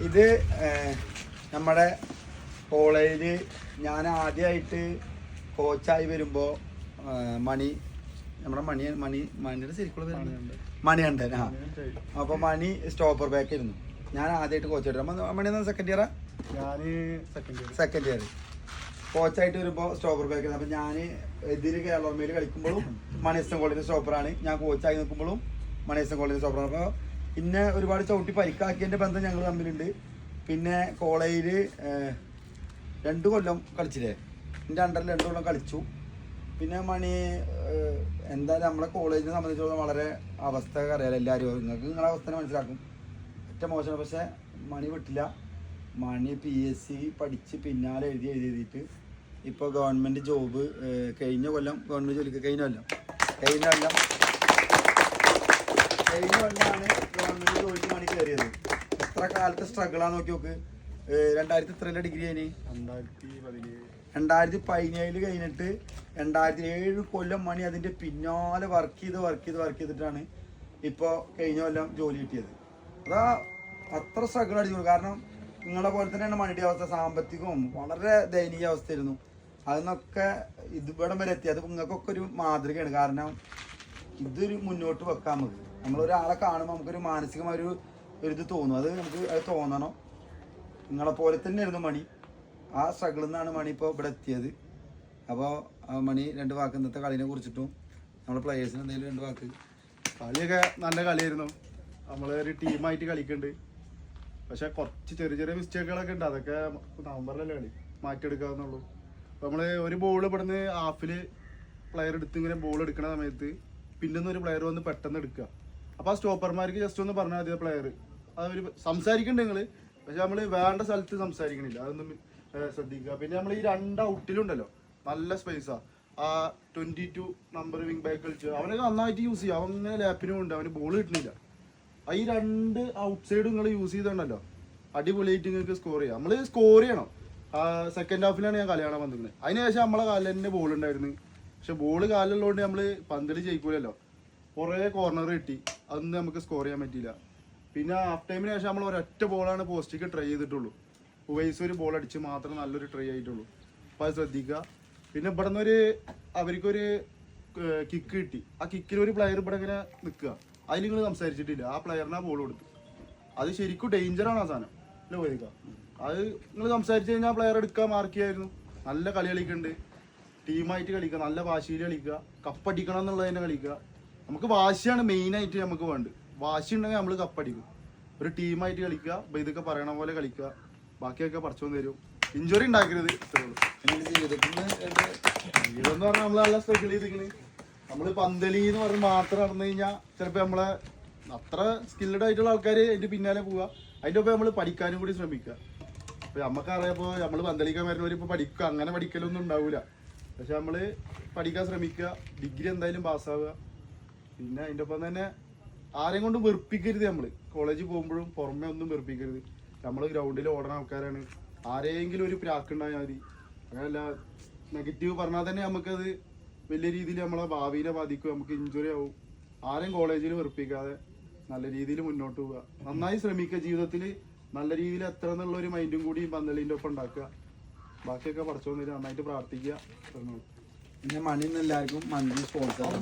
ഇത് നമ്മുടെ കോളേജിൽ ഞാൻ ആദ്യമായിട്ട് കോച്ചായി വരുമ്പോൾ മണി നമ്മുടെ മണി മണി മണിയുടെ ശരിക്കുള്ള മണിയുണ്ട് മണികണ്ഠൻ. ആ. അപ്പോൾ മണി സ്റ്റോപ്പർ ബാക്ക് ആയിരുന്നു. ഞാൻ ആദ്യമായിട്ട് കോച്ചായിട്ട് മണി എന്ന സെക്കൻഡ് ഇയറാ ഞാൻ സെക്കൻഡ് ഇയർ സെക്കൻഡ് ഇയർ കോച്ചായിട്ട് വരുമ്പോൾ സ്റ്റോപ്പർ ബാക്ക് അപ്പോൾ ഞാൻ എതിര് കേരളമേൽ കളിക്കുമ്പോഴും മണീസ്റ്റൻ കോളേജിന്റെ സ്റ്റോപ്പറാണ് ഞാൻ കോച്ചായി നിൽക്കുമ്പോഴും മണീസ്റ്റൻ കോളേജിന്റെ സ്റ്റോപ്പറാണ് അപ്പോൾ പിന്നെ ഒരുപാട് ചവിട്ടി പരിക്കാക്കിയതിന്റെ ബന്ധം ഞങ്ങൾ തമ്മിലുണ്ട്. പിന്നെ കോളേജിൽ രണ്ട് കൊല്ലം കളിച്ചില്ലേ? എന്റെ അണ്ടറിൽ രണ്ട് കൊല്ലം കളിച്ചു. പിന്നെ മണി എന്തായാലും നമ്മളെ കോളേജിനെ സംബന്ധിച്ചിടത്തോളം വളരെ അവസ്ഥ അറിയാലോ എല്ലാവരും. നിങ്ങൾക്ക് നിങ്ങളുടെ അവസ്ഥ മനസ്സിലാക്കും. ഏറ്റവും മോശമാണ്. പക്ഷേ മണി വിട്ടില്ല. മണി പി എസ് സി പഠിച്ച് പിന്നാലെ എഴുതി എഴുതി എഴുതിയിട്ട് ഇപ്പോൾ ഗവൺമെന്റ് ജോബ് കഴിഞ്ഞ കൊല്ലം ഗവൺമെന്റ് ജോലിക്ക് കഴിഞ്ഞ കൊല്ലം. കഴിഞ്ഞ കൊല്ലം കഴിഞ്ഞ കൊല്ലാണ് ഗവൺമെന്റ് ജോലിക്ക് മണി കയറിയത് എത്ര കാലത്തെ ആ നോക്കി നോക്ക്. രണ്ടായിരത്തി എത്രയിലെ ഡിഗ്രി അതിന് രണ്ടായിരത്തി പതിനേഴ്. രണ്ടായിരത്തി പതിനേഴിൽ കഴിഞ്ഞിട്ട് രണ്ടായിരത്തി ഏഴ് കൊല്ലം മണി അതിന്റെ പിന്നാലെ വർക്ക് ചെയ്ത് വർക്ക് ചെയ്ത് വർക്ക് ചെയ്തിട്ടാണ് ഇപ്പോൾ കഴിഞ്ഞ കൊല്ലം ജോലി കിട്ടിയത്. അതാ അത്ര സ്ട്രഗിൾ അടിച്ചു കാരണം നിങ്ങളെ പോലെ തന്നെയാണ് മണിയുടെ അവസ്ഥ. സാമ്പത്തികവും വളരെ ദയനീയ അവസ്ഥയായിരുന്നു. അതിനൊക്കെ ഇതിവിടം വരെ എത്തി. അത് നിങ്ങൾക്കൊക്കെ ഒരു മാതൃകയാണ്. കാരണം ഇതൊരു മുന്നോട്ട് വെക്കാൻ നമുക്ക്. നമ്മളൊരാളെ കാണുമ്പോൾ നമുക്കൊരു മാനസികമായ ഒരു ഒരിത് തോന്നും. അത് നമുക്ക് അത് തോന്നണം. നിങ്ങളെ പോലെ തന്നെയായിരുന്നു മണി. ആ സ്ട്രഗിളിൽ നിന്നാണ് മണി ഇപ്പോൾ ഇവിടെ എത്തിയത്. അപ്പോൾ മണി രണ്ട് വാക്ക് ഇന്നത്തെ കളിനെ കുറിച്ചിട്ടും നമ്മുടെ പ്ലേയേഴ്സിന് എന്തെങ്കിലും രണ്ട് വാക്ക്. കളിയൊക്കെ നല്ല കളിയായിരുന്നു. നമ്മൾ ഒരു ടീമായിട്ട് കളിക്കുന്നുണ്ട് പക്ഷെ കുറച്ച് ചെറിയ ചെറിയ മിസ്റ്റേക്കുകളൊക്കെ ഉണ്ട്. അതൊക്കെ നവംബറിലല്ലേ കളി? മാറ്റിയെടുക്കാവുന്നുള്ളൂ അപ്പോൾ നമ്മൾ ഒരു ബോൾ ഇവിടുന്ന് ഹാഫിൽ പ്ലെയർ എടുത്ത് ഇങ്ങനെ ബോൾ എടുക്കുന്ന സമയത്ത് പിന്നൊന്നും ഒരു പ്ലെയർ വന്ന് പെട്ടെന്ന് എടുക്കുക അപ്പൊ ആ സ്റ്റോപ്പർമാർക്ക് ജസ്റ്റ് ഒന്ന് പറഞ്ഞാൽ മതി പ്ലെയർ അവർ സംസാരിക്കുന്നുണ്ട് നിങ്ങൾ. പക്ഷെ നമ്മൾ വേണ്ട സ്ഥലത്ത് സംസാരിക്കണില്ല. അതൊന്നും ശ്രദ്ധിക്കുക. പിന്നെ നമ്മൾ ഈ രണ്ട് ഔട്ടിലുണ്ടല്ലോ. നല്ല സ്പേസാ ആ. Twenty two number wing back കളിച്ച്. അവനൊക്കെ നന്നായിട്ട് യൂസ് ചെയ്യും. അവൻ ലാപ്പിനും ഉണ്ട് അവന് ബോൾ കിട്ടുന്നില്ല ഈ രണ്ട് ഔട്ട് സൈഡ് നിങ്ങൾ യൂസ് ചെയ്തോണ്ടല്ലോ അടിപൊളിയായിട്ട് നിങ്ങൾക്ക് സ്കോർ ചെയ്യാം. നമ്മൾ സ്കോർ ചെയ്യണം. സെക്കൻഡ് ഹാഫിലാണ് ഞാൻ കളി കാണാൻ വന്നിരിക്കുന്നത് അതിനുശേഷം നമ്മളെ കാലിൽ തന്നെ ബോൾ ഉണ്ടായിരുന്നു. പക്ഷെ ബോൾ കാലുള്ളതുകൊണ്ട് നമ്മൾ പന്തൽ ജയിക്കൂലല്ലോ. കുറേ കോർണർ കിട്ടി അതൊന്നും നമുക്ക് സ്കോർ ചെയ്യാൻ പറ്റിയില്ല. പിന്നെ ഹാഫ് ടൈമിന് ശേഷം നമ്മൾ ഒരൊറ്റ ബോളാണ് പോസ്റ്റിക്ക് ട്രൈ ചെയ്തിട്ടുള്ളൂ. ഉവൈസ് ഒരു ബോൾ അടിച്ച് മാത്രം നല്ലൊരു ട്രൈ ആയിട്ടുള്ളൂ. അപ്പോൾ അത് ശ്രദ്ധിക്കുക. പിന്നെ ഇവിടെ നിന്നൊരു അവർക്കൊരു കിക്ക് കിട്ടി. ആ കിക്കിൽ ഒരു പ്ലെയർ ഇവിടെ ഇങ്ങനെ നിൽക്കുക. അതിൽ നിങ്ങൾ സംസാരിച്ചിട്ടില്ല. ആ പ്ലെയറിന് ആ ബോൾ കൊടുത്തു. അത് ശരിക്കും ഡേഞ്ചറാണ് ആ സാധനം. അല്ലേ പോയിരിക്കുക അത് നിങ്ങൾ സംസാരിച്ച് കഴിഞ്ഞാൽ പ്ലെയർ എടുക്കുക മാർക്ക് ചെയ്യായിരുന്നു. നല്ല കളി കളിക്കുന്നുണ്ട് ടീമായിട്ട് കളിക്കുക. നല്ല വാശിയിൽ കളിക്കുക. കപ്പടിക്കണം എന്നുള്ളതിനെ കളിക്കുക. നമുക്ക് വാശിയാണ് മെയിൻ ആയിട്ട് നമുക്ക് വേണ്ടത്. വാശി ഉണ്ടെങ്കിൽ നമ്മൾ കപ്പടിക്കും ഒരു ടീമായിട്ട് കളിക്കുക അപ്പൊ ഇതൊക്കെ പറയണ പോലെ കളിക്കുക. ബാക്കിയൊക്കെ പറിച്ചോന്ന് തരും ഇഞ്ചുറി ഉണ്ടാക്കരുത് ജീവിതത്തിൽ നിന്ന് പറഞ്ഞാൽ നമ്മൾ നല്ല സ്ട്രഗിൾ ചെയ്തിരിക്കണ്. നമ്മൾ പന്തലി എന്ന് പറഞ്ഞ് മാത്രം നടന്നു കഴിഞ്ഞാൽ ചിലപ്പോ നമ്മളെ അത്ര സ്കിൽഡ് ആയിട്ടുള്ള ആൾക്കാർ അതിന്റെ പിന്നാലെ പോവുക അതിന്റെ ഒപ്പം നമ്മൾ പഠിക്കാനും കൂടി ശ്രമിക്കുക. അപ്പൊ നമുക്കറിയാപ്പോ നമ്മൾ പന്തലിക്കാൻ വരുന്നവർ ഇപ്പൊ പഠിക്കുക. അങ്ങനെ പഠിക്കലൊന്നും ഉണ്ടാവില്ല പക്ഷെ നമ്മൾ പഠിക്കാൻ ശ്രമിക്കുക. ഡിഗ്രി എന്തായാലും പാസ്സാവുക പിന്നെ അതിന്റെ ഒപ്പം തന്നെ ആരെയും കൊണ്ട് വെറുപ്പിക്കരുത് നമ്മൾ കോളേജിൽ പോകുമ്പോഴും പുറമെ ഒന്നും വെറുപ്പിക്കരുത്. നമ്മൾ ഗ്രൗണ്ടിൽ ഓടുന്ന ആൾക്കാരാണ്. ആരെങ്കിലും ഒരു പ്രാക്കുണ്ടായാൽ മതി. അങ്ങനെയല്ല നെഗറ്റീവ് പറഞ്ഞാൽ തന്നെ നമുക്കത് വലിയ രീതിയിൽ നമ്മളെ ഭാവിയിലെ ബാധിക്കും. നമുക്ക് ഇഞ്ചുറി ആവും. ആരെയും കോളേജിൽ വെറുപ്പിക്കാതെ നല്ല രീതിയിൽ മുന്നോട്ട് പോവുക. നന്നായി ശ്രമിക്കുക ജീവിതത്തിൽ നല്ല രീതിയിൽ എത്ര എന്നുള്ള ഒരു മൈൻഡും കൂടി പന്തലിന്റെ ഒപ്പം ഉണ്ടാക്കുക. ബാക്കിയൊക്കെ പഠിച്ചോന്നില്ല നന്നായിട്ട് പ്രാർത്ഥിക്കുക. പിന്നെ മണി എല്ലാവർക്കും മന്തി സ്പോൺസർ